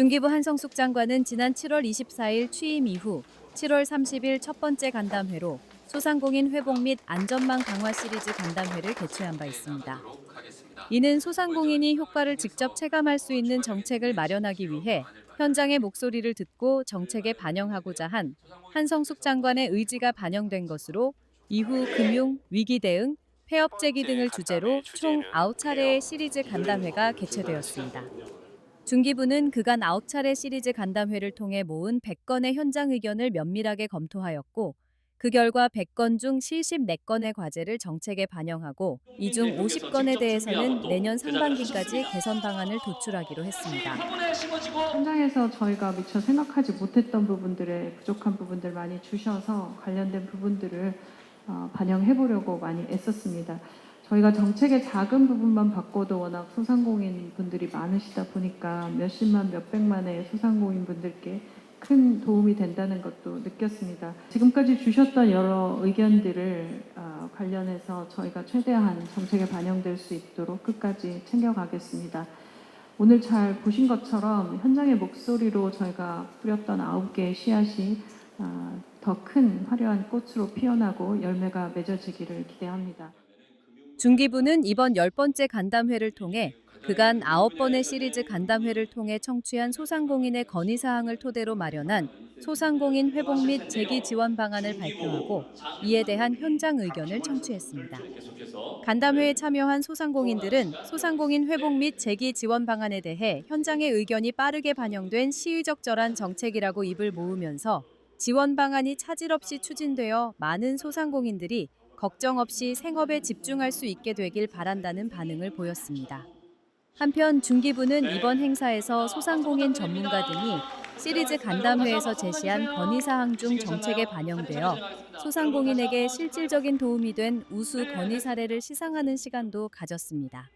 중기부 한성숙 장관은 지난 7월 24일 취임 이후 7월 30일 첫 번째 간담회로 소상공인 회복 및 안전망 강화 시리즈 간담회를 개최한 바 있습니다. 이는 소상공인이 효과를 직접 체감할 수 있는 정책을 마련하기 위해 현장의 목소리를 듣고 정책에 반영하고자 한 한성숙 장관의 의지가 반영된 것으로 이후 금융, 위기 대응, 폐업 재기 등을 주제로 총 9차례의 시리즈 간담회가 개최되었습니다. 중기부는 그간 9차례 시리즈 간담회를 통해 모은 100건의 현장 의견을 면밀하게 검토하였고 그 결과 100건 중 74건의 과제를 정책에 반영하고 이 중 50건에 대해서는 내년 상반기까지 개선 방안을 도출하기로 했습니다. 현장에서 저희가 미처 생각하지 못했던 부분들에 부족한 부분들 많이 주셔서 관련된 부분들을 어, 반영해 보려고 많이 애썼습니다. 저희가 정책의 작은 부분만 바꿔도 워낙 소상공인 분들이 많으시다 보니까 몇십만, 몇백만의 소상공인 분들께 큰 도움이 된다는 것도 느꼈습니다. 지금까지 주셨던 여러 의견들을 어, 관련해서 저희가 최대한 정책에 반영될 수 있도록 끝까지 챙겨가겠습니다. 오늘 잘 보신 것처럼 현장의 목소리로 저희가 뿌렸던 아홉 개의 씨앗이 아, 더큰 화려한 꽃으로 피어나고 열매가 맺어지기를 기대합니다. 중기부는 이번 열 번째 간담회를 통해 그간 아홉 번의 시리즈 간담회를 통해 청취한 소상공인의 건의 사항을 토대로 마련한 소상공인 회복 및 재기 지원 방안을 발표하고 이에 대한 현장 의견을 청취했습니다. 간담회에 참여한 소상공인들은 소상공인 회복 및 재기 지원 방안에 대해 현장의 의견이 빠르게 반영된 시의적절한 정책이라고 입을 모으면서 지원 방안이 차질 없이 추진되어 많은 소상공인들이 걱정 없이 생업에 집중할 수 있게 되길 바란다는 반응을 보였습니다. 한편 중기부는 이번 행사에서 소상공인 전문가 등이 시리즈 간담회에서 제시한 건의사항 중 정책에 반영되어 소상공인에게 실질적인 도움이 된 우수 건의 사례를 시상하는 시간도 가졌습니다.